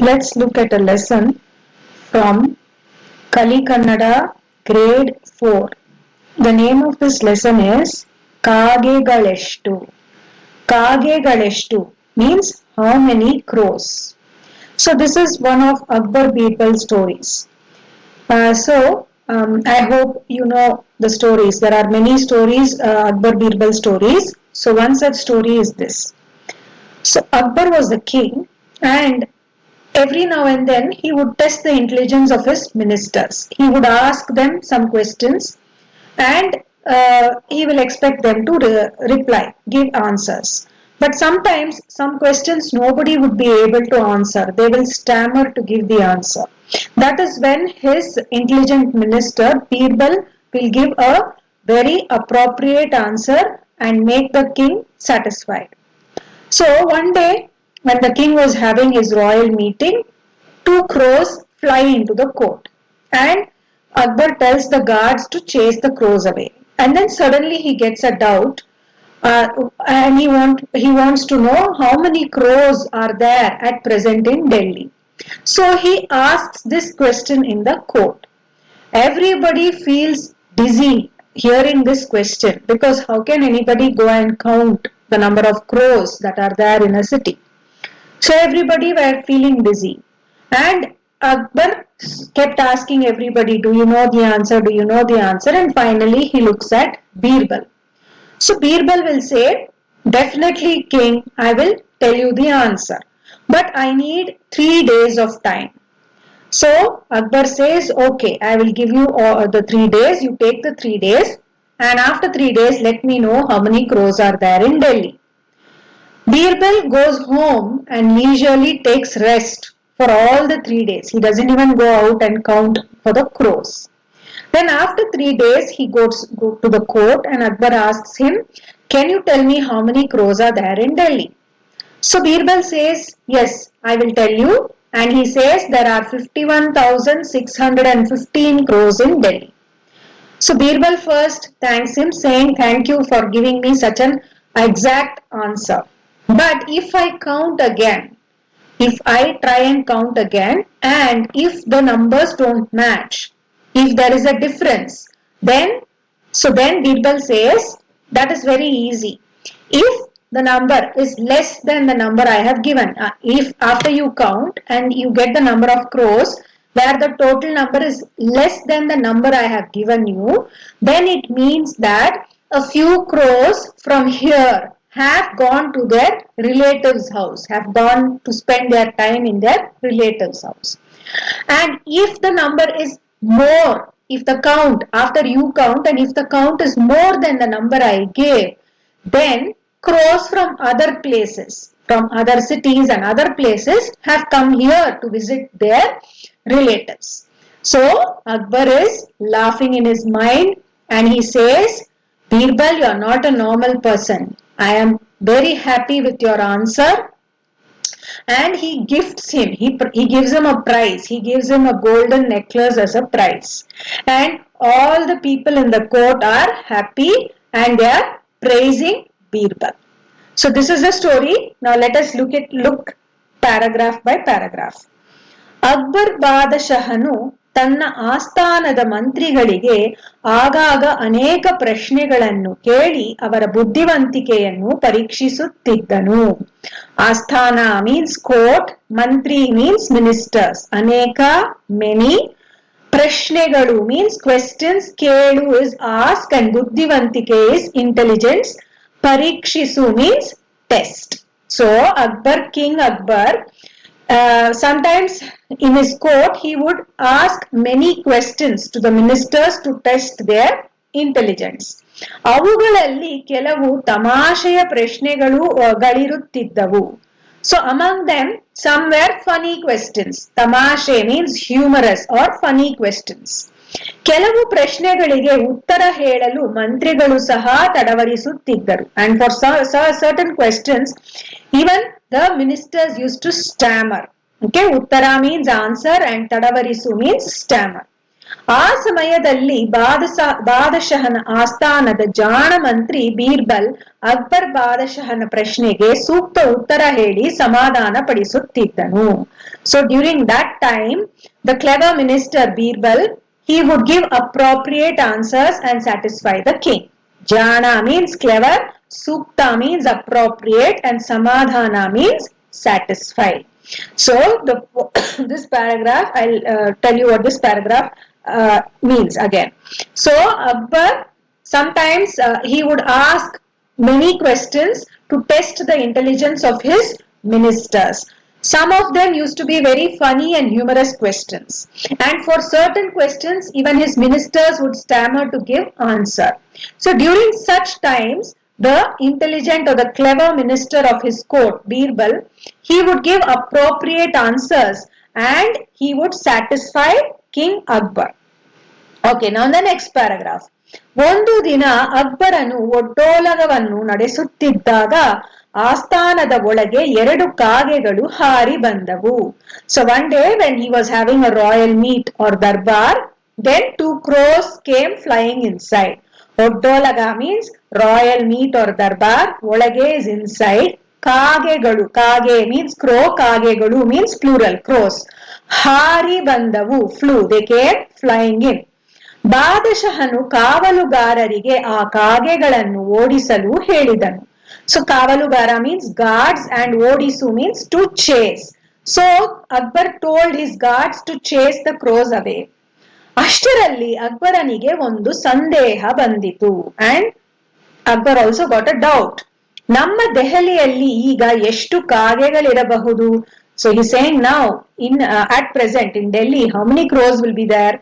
let's look at a lesson from Kali Kannada grade 4. The name of this lesson is Kagegaleshtu. Kagegaleshtu means how many crows. So this is one of Akbar Birbal stories. Uh, so um, I hope you know the stories. There are many stories, uh, Akbar Birbal stories. So one such story is this. So Akbar was the king and every now and then he would test the intelligence of his ministers. He would ask them some questions and uh, he will expect them to re- reply, give answers. But sometimes some questions nobody would be able to answer. They will stammer to give the answer. That is when his intelligent minister Birbal will give a very appropriate answer and make the king satisfied. So one day when the king was having his royal meeting, two crows fly into the court and Akbar tells the guards to chase the crows away. And then suddenly he gets a doubt uh, and he, want, he wants to know how many crows are there at present in Delhi. So he asks this question in the court. Everybody feels dizzy hearing this question because how can anybody go and count the number of crows that are there in a city? So everybody were feeling busy. And Akbar kept asking everybody, Do you know the answer? Do you know the answer? And finally he looks at Birbal. So Birbal will say, Definitely, king, I will tell you the answer. But I need three days of time. So Akbar says, Okay, I will give you all the three days. You take the three days. And after three days, let me know how many crows are there in Delhi. Birbal goes home and leisurely takes rest for all the three days. He doesn't even go out and count for the crows. Then after three days, he goes go to the court and Akbar asks him, Can you tell me how many crows are there in Delhi? So Birbal says, Yes, I will tell you. And he says there are 51,615 crows in Delhi. So Birbal first thanks him saying, Thank you for giving me such an exact answer. But if I count again, if I try and count again, and if the numbers don't match, if there is a difference, then so then Birbal says that is very easy. If the number is less than the number I have given, uh, if after you count and you get the number of crows where the total number is less than the number I have given you, then it means that a few crows from here have gone to their relative's house, have gone to spend their time in their relative's house. And if the number is more, if the count, after you count, and if the count is more than the number I gave, then crows from other places, from other cities and other places have come here to visit their relatives. So Akbar is laughing in his mind and he says, Birbal, you are not a normal person. I am very happy with your answer. And he gifts him, he, he gives him a prize. He gives him a golden necklace as a prize. And all the people in the court are happy and they are praising Birbal. So this is the story. Now let us look at look paragraph by paragraph. Akbar ಬಾದಶಹನು ತನ್ನ ಆಸ್ಥಾನದ ಮಂತ್ರಿಗಳಿಗೆ ಆಗಾಗ ಅನೇಕ ಪ್ರಶ್ನೆಗಳನ್ನು ಕೇಳಿ ಅವರ ಬುದ್ಧಿವಂತಿಕೆಯನ್ನು ಪರೀಕ್ಷಿಸುತ್ತಿದ್ದನು. ಆಸ್ಥಾನ ಮೀನ್ಸ್ ಕೋರ್ಟ್ ಮಂತ್ರಿ ಮೀನ್ಸ್ ಮಿನಿಸ್ಟರ್ಸ್ ಅನೇಕ ಮೆನಿ ಪ್ರಶ್ನೆಗಳು ಮೀನ್ಸ್ ಕ್ವೆಶ್ಚನ್ಸ್ ಕೇಳು ಇಸ್ ಆಸ್ಕ್ ಅಂಡ್ ಬುದ್ಧಿವಂತಿಕೆ is intelligence ಪರೀಕ್ಷಿಸು means test so Akbar king Akbar uh, sometimes in his court he would ask many questions to the ministers to test their intelligence. ಅವುಗಳಲ್ಲಿ ಕೆಲವು ತಮಾಷೆಯ ಪ್ರಶ್ನೆಗಳು ಗಳಿರುತ್ತಿದ್ದವು. So among them some were funny questions ತಮಾಷೆ means humorous or funny questions ಕೆಲವು ಪ್ರಶ್ನೆಗಳಿಗೆ ಉತ್ತರ ಹೇಳಲು ಮಂತ್ರಿಗಳು ಸಹ ತಡವರಿಸುತ್ತಿದ್ದರು. And for certain questions even the ministers used to stammer. Okay, Uttara means answer and Tadavarisu means stammer. ಆ ಸಮಯದಲ್ಲಿ ಬಾದಸ ಬಾದಶಹನ ಆಸ್ಥಾನದ ಜಾಣ ಮಂತ್ರಿ ಬೀರ್ಬಲ್ ಅಕ್ಬರ್ ಬಾದಶಹನ ಪ್ರಶ್ನೆಗೆ ಸೂಕ್ತ ಉತ್ತರ ಹೇಳಿ ಸಮಾಧಾನ ಪಡಿಸುತ್ತಿದ್ದನು so during that time the clever minister Birbal he would give appropriate answers and satisfy the king. Jana means clever, Sukta means appropriate, and Samadhana means satisfy. So, the, this paragraph, I'll uh, tell you what this paragraph uh, means again. So, Akbar sometimes uh, he would ask many questions to test the intelligence of his ministers. Some of them used to be very funny and humorous questions. And for certain questions, even his ministers would stammer to give answer. So during such times, the intelligent or the clever minister of his court, Birbal, he would give appropriate answers and he would satisfy King Akbar. Okay, now the next paragraph. ಒಂದು ದಿನ ಅಕ್ಬರನು ಒಡ್ಡೋಲಗವನ್ನು ನಡೆಸುತ್ತಿದ್ದಾಗ ಆಸ್ಥಾನದ ಒಳಗೆ ಎರಡು ಕಾಗೆಗಳು ಹಾರಿ ಬಂದವು. So one day when he was having a royal meet or darbar then two crows came flying inside ಒಡ್ಡೋಲಗ means royal meet or darbar ಒಳಗೆ is inside ಕಾಗೆಗಳು, ಕಾಗೆ ಮೀನ್ಸ್ ಕ್ರೋ ಕಾಗೆಗಳು ಮೀನ್ಸ್ ಪ್ಲೂರಲ್ ಕ್ರೋಸ್ ಹಾರಿ ಬಂದವು flew they came flying in ಬಾದಶಹನು ಕಾವಲುಗಾರರಿಗೆ ಆ ಕಾಗೆಗಳನ್ನು ಓಡಿಸಲು ಹೇಳಿದನು. ಸೊ ಕಾವಲುಗಾರ means guards and ಓಡಿಸು means to chase so Akbar told his guards to chase the crows away ಅಷ್ಟರಲ್ಲಿ ಅಕ್ಬರನಿಗೆ ಒಂದು ಸಂದೇಹ ಬಂದಿತು. And Akbar also got a doubt ನಮ್ಮ ದೆಹಲಿಯಲ್ಲಿ ಈಗ ಎಷ್ಟು ಕಾಗೆಗಳಿರಬಹುದು? So he saying now in at present in Delhi how many crows will be there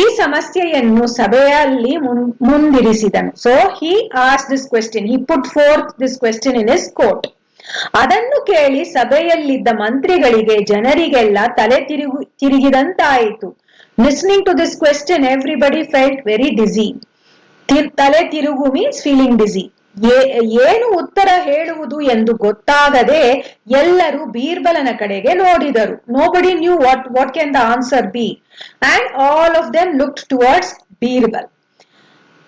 ಈ ಸಮಸ್ಯೆಯನ್ನು ಸಭೆಯಲ್ಲಿ ಮುಂದಿರಿಸಿದನು. So he as this question he put forth this question in his court ಅದನ್ನು ಕೇಳಿ ಸಭೆಯಲ್ಲಿದ್ದ ಮಂತ್ರಿಗಳಿಗೆ ಜನರಿಗೆಲ್ಲ ತಲೆ ತಿರುಗು, ತಿರುಗಿದಂತಾಯಿತು. Listening to this question everybody felt very dizzy ತಲೆ ತಿರುಗು ಮೀನ್ಸ್ ಫೀಲಿಂಗ್ ಡಿಸಿ ಏನು ಉತ್ತರ ಹೇಳುವುದು ಎಂದು ಗೊತ್ತಾಗದೆ ಎಲ್ಲರೂ ಬೀರ್ಬಲನ ಕಡೆಗೆ ನೋಡಿದರು. Nobody knew what what can the answer be and all of them look towards Birbal.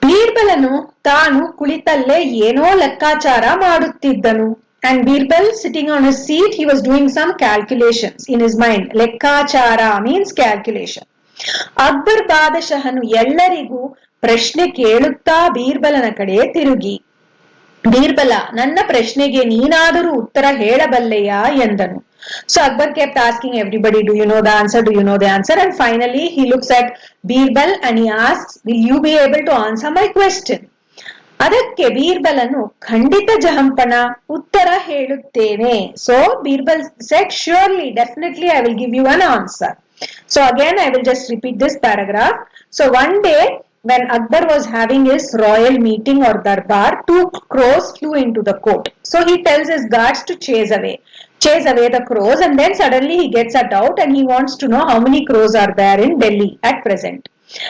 ಬೀರ್ಬಲನು ತಾನು ಕುಳಿತಲ್ಲೇ ಏನೋ ಲೆಕ್ಕಾಚಾರ ಮಾಡುತ್ತಿದ್ದನು. And Birbal sitting on seat he was doing some calculations in his mind ಲೆಕ್ಕಾಚಾರ ಮೀನ್ಸ್ ಕ್ಯಾಲ್ಕುಲೇಷನ್ ಅಕ್ಬರ್ ಬಾದಶಹನು ಎಲ್ಲರಿಗೂ ಪ್ರಶ್ನೆ ಕೇಳುತ್ತಾ ಬೀರ್ಬಲನ ಕಡೆ ತಿರುಗಿ. ಬೀರ್ಬಲ, ನನ್ನ ಪ್ರಶ್ನೆಗೆ ನೀನಾದರೂ ಉತ್ತರ ಹೇಳಬಲ್ಲೆಯಾ ಎಂದನು. So Akbar kept asking everybody do you know the answer do you know the answer and finally he looks at Birbal and he ask will you be able to answer my question ಅದಕ್ಕೆ ಬೀರ್ಬಲನು, ಖಂಡಿತ ಜಹಂಪನ, ಉತ್ತರ ಹೇಳುತ್ತೇನೆ. So Birbal said surely definitely I will give you an answer so again I will just repeat this paragraph so one day when Akbar was having his royal meeting or darbar, two crows flew into the court. So he tells his guards to chase away, chase away the crows, and then suddenly he gets a doubt and he wants to know how many crows are there in Delhi at present.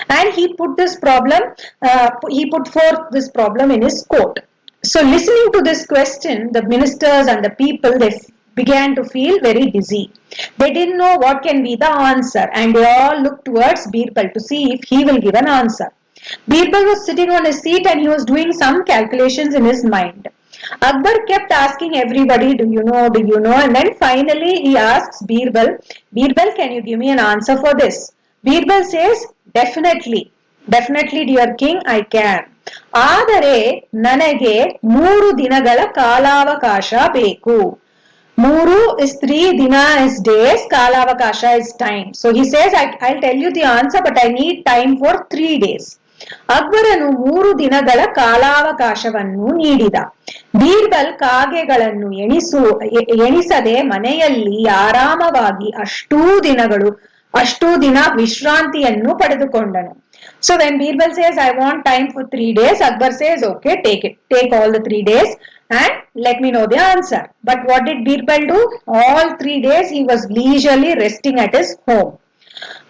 And he put this problem, uh, he put forth this problem in his court. So listening to this question, the ministers and the people, they began to feel very dizzy. They didn't know what can be the answer and they all looked towards Birbal to see if he will give an answer. Birbal was sitting on his seat and he was doing some calculations in his mind. Akbar kept asking everybody, Do you know? Do you know? And then finally he asks Birbal, Birbal, can you give me an answer for this? Birbal says, Definitely. Definitely, dear king, I can. ಆದರೆ ನನಗೆ ಮೂರು ದಿನಗಳ ಕಾಲಾವಕಾಶ ಬೇಕು ಮೂರು is three ದಿನ is days ಕಾಲಾವಕಾಶ is time so he says I I tell you the answer but I need time for three days ಅಕ್ಬರನು ಮೂರು ದಿನಗಳ ಕಾಲಾವಕಾಶವನ್ನು ನೀಡಿದ ಬೀರ್ಬಲ್ ಕಾಗೆಗಳನ್ನು ಎಣಿಸು ಎಣಿಸದೆ ಮನೆಯಲ್ಲಿ ಆರಾಮವಾಗಿ ಅಷ್ಟೂ ದಿನಗಳು, ಅಷ್ಟೂ ದಿನ ವಿಶ್ರಾಂತಿಯನ್ನು ಪಡೆದುಕೊಂಡನು so when Birbal says I want time for three days Akbar says okay take it take all the three days and let me know the answer but what did Birbal do? All three days he was leisurely resting at his home.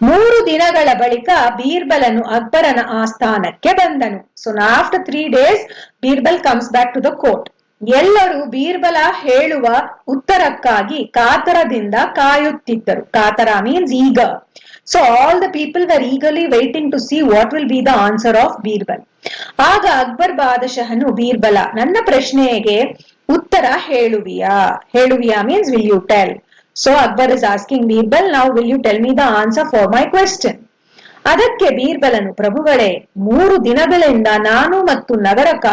ಮೂರು ದಿನಗಳ ಬಳಿಕ ಬೀರ್ಬಲನು ಅಕ್ಬರನ ಆಸ್ಥಾನಕ್ಕೆ ಬಂದನು. So after three days Birbal comes back to the court ಎಲ್ಲರೂ ಬೀರ್ಬಲ ಹೇಳುವ ಉತ್ತರಕ್ಕಾಗಿ ಕಾತರದಿಂದ ಕಾಯುತ್ತಿದ್ದರು. ಕಾತರ ಮೀನ್ಸ್ ಈಗ so all the people were eagerly waiting to see what will be the answer of Birbal. ಆಗ ಅಕ್ಬರ್ ಬಾದಶಹನು ಬೀರ್ಬಲ, ನನ್ನ ಪ್ರಶ್ನೆಗೆ ಉತ್ತರ ಹೇಳುವಿಯಾ? ಹೇಳುವಿಯಾ means will you tell so Akbar is asking Birbal ನಾವು will you tell me the answer for my question ಅದಕ್ಕೆ ಬೀರ್ಬಲನು ಪ್ರಭುಗಳೇ ಮೂರು ದಿನಗಳಿಂದ ನಾನು ಮತ್ತು ನಗರಕ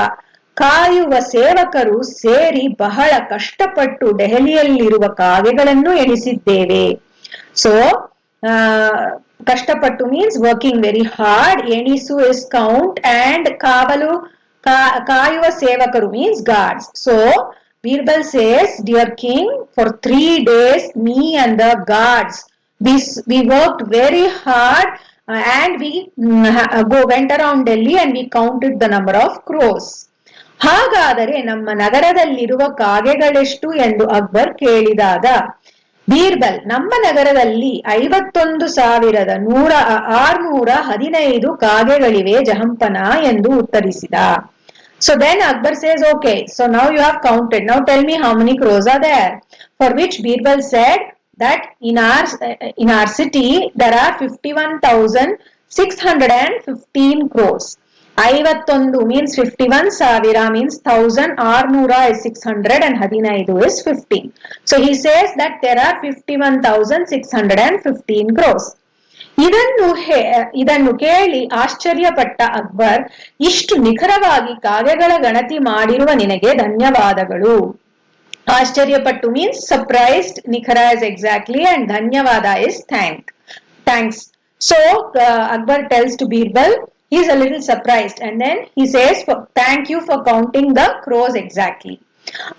ಕಾಯುವ ಸೇವಕರು ಸೇರಿ ಬಹಳ ಕಷ್ಟಪಟ್ಟು ದೆಹಲಿಯಲ್ಲಿರುವ ಕಾಗೆಗಳನ್ನು ಎಣಿಸಿದ್ದೇವೆ. ಸೊ ಕಷ್ಟಪಟ್ಟು ಮೀನ್ಸ್ ವರ್ಕಿಂಗ್ ವೆರಿ ಹಾರ್ಡ್ ಎಣಿಸು ಇಸ್ ಕೌಂಟ್ ಅಂಡ್ ಕಾವಲು ಕಾಯುವ ಸೇವಕರು means guards so Birbal says, Dear king, for three days me and the guards, we worked very hard uh, and we uh, go went around Delhi and we counted the number of crows. ಹಾಗಾದರೆ ನಮ್ಮ ನಗರದಲ್ಲಿರುವ ಕಾಗೆಗಳೆಷ್ಟು ಎಂದು ಅಕ್ಬರ್ ಕೇಳಿದಾಗ ಬೀರ್ಬಲ್ ನಮ್ಮ ನಗರದಲ್ಲಿ ಐವತ್ತೊಂದು ಸಾವಿರದ ನೂರ ಆರ್ನೂರ ಹದಿನೈದು ಕಾಗೆಗಳಿವೆ ಜಹಂಪನ ಎಂದು ಉತ್ತರಿಸಿದ so then Akbar says okay so now you have counted now tell me how many crows are there for which Birbal said that in our in our city there are 51615 crores ಐವತ್ತೊಂದು means fifty one ಸಾವಿರ means thousand ಆರ್ನೂರ six hundred and ಹದಿನೈದು is fifteen so he says that there are fifty one thousand six hundred and fifteen crows ಇದನ್ನು ಇದನ್ನು ಕೇಳಿ ಆಶ್ಚರ್ಯಪಟ್ಟ ಅಕ್ಬರ್, ಇಷ್ಟು ನಿಖರವಾಗಿ ಕಾವ್ಯಗಳ ಗಣತಿ ಮಾಡಿರುವ ನಿನಗೆ ಧನ್ಯವಾದಗಳು. ಆಶ್ಚರ್ಯಪಟ್ಟು ಮೀನ್ಸ್ ಸರ್ಪ್ರೈಸ್ಡ್ ನಿಖರ ಇಸ್ ಎಕ್ಸಾಕ್ಟ್ಲಿ ಅಂಡ್ ಧನ್ಯವಾದ is thank thanks so Akbar tells to Birbal is a little surprised and then he says, thank you for counting the crows exactly.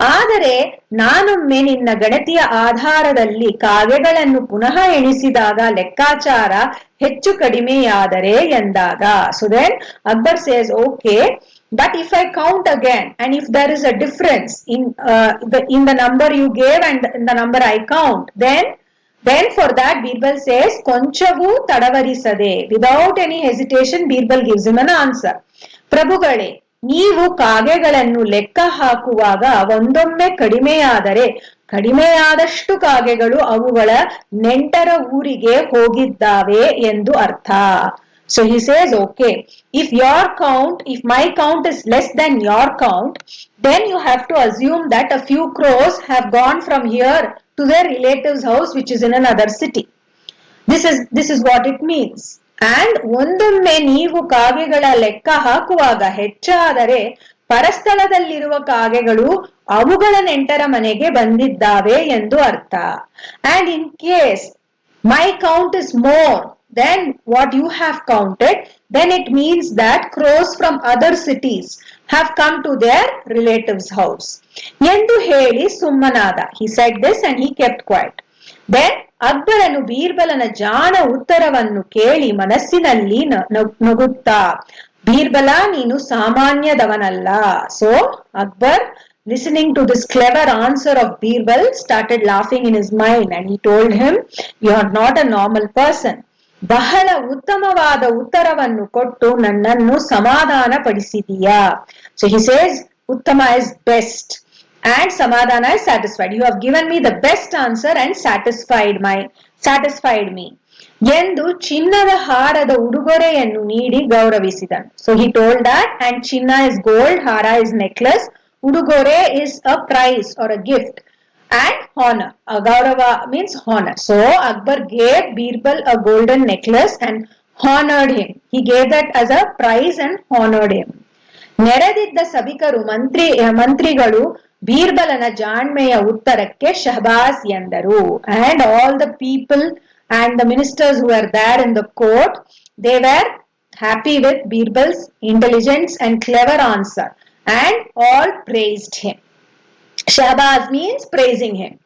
ಆದರೆ ನಾನೊಮ್ಮೆ ನಿನ್ನ ಗಣತಿಯ ಆಧಾರದಲ್ಲಿ ಕಾವ್ಯಗಳನ್ನು ಪುನಃ ಎಣಿಸಿದಾಗ ಲೆಕ್ಕಾಚಾರ ಹೆಚ್ಚು ಕಡಿಮೆಯಾದರೆ ಎಂದಾಗ. So then Akbar says okay but if I count again and if there is a difference in in the number you gave and in the number I count then then for that Birbal says ಕೊಂಚವೂ ತಡವರಿಸದೆ without any hesitation Birbal gives him an answer ಪ್ರಭುಗಳೇ ನೀವು ಕಾಗೆಗಳನ್ನು ಲೆಕ್ಕ ಹಾಕುವಾಗ ಒಂದೊಮ್ಮೆ ಕಡಿಮೆಯಾದರೆ ಕಡಿಮೆಯಾದಷ್ಟು ಕಾಗೆಗಳು ಅವುಗಳ ನೆಂಟರ ಊರಿಗೆ ಹೋಗಿದ್ದಾವೆ ಎಂದು ಅರ್ಥ So he says, okay, if your count, if my count is less than your count, then you have to assume that a few crows have gone from here to their relative's house, which is in another city. This is, this is what it means. And ಒಂದೊಮ್ಮೆ ನೀವು ಕಾಗೆಗಳ ಲೆಕ್ಕ ಹಾಕುವಾಗ ಹೆಚ್ಚಾದರೆ ಪರಸ್ಥಳದಲ್ಲಿರುವ ಕಾಗೆಗಳು ಅವುಗಳ ನೆಂಟರ ಮನೆಗೆ ಬಂದಿದ್ದಾವೆ ಎಂದು ಅರ್ಥ. And in case my count is more then what you have counted then it means that crows from other cities have come to their relatives house ಎಂದು ಹೇಳಿ ಸುಮ್ಮನಾದ. He said this and he kept quiet then ಅಕ್ಬರನು ಬೀರ್ಬಲನ ಜಾಣ ಉತ್ತರವನ್ನು ಕೇಳಿ ಮನಸ್ಸಿನಲ್ಲಿ ನಗುತ್ತಾ, ಬೀರ್ಬಲ ನೀನು ಸಾಮಾನ್ಯದವನಲ್ಲ. So Akbar listening to this clever answer of Birbal started laughing in his mind and he told him, you are not a normal person. ಬಹಳ ಉತ್ತಮವಾದ ಉತ್ತರವನ್ನು ಕೊಟ್ಟು ನನ್ನನ್ನು ಸಮಾಧಾನ ಪಡಿಸಿದೀಯಾ ಸೊ ಹಿ ಸೇಸ್ ಉತ್ತಮ ಇಸ್ ಬೆಸ್ಟ್ ಅಂಡ್ ಸಮಾಧಾನ is satisfied you have given me the best answer and satisfied my satisfied me ಎಂದು ಚಿನ್ನದ ಹಾರದ ಉಡುಗೊರೆಯನ್ನು ನೀಡಿ ಗೌರವಿಸಿದನು. So he told that and ಚಿನ್ನ ಇಸ್ ಗೋಲ್ಡ್ ಹಾರ ಇಸ್ ನೆಕ್ಲೆಸ್ ಉಡುಗೊರೆ is a prize or a gift and honour ಗೌರವ means honour So Akbar gave Birbal a golden necklace and honoured him he gave that as a prize and honoured him ನೆರೆದಿದ್ದ ಸಭಿಕರು, ಮಂತ್ರಿ, ಮಂತ್ರಿಗಳು ಬೀರ್ಬಲನ ಜಾಣ್ಮೆಯ ಉತ್ತರಕ್ಕೆ ಶಹಬಾಸ್ ಎಂದರು and all the people and the ministers who are there in the court they were happy with Birbal's intelligence and clever answer and all praised him Shahbaz means praising him.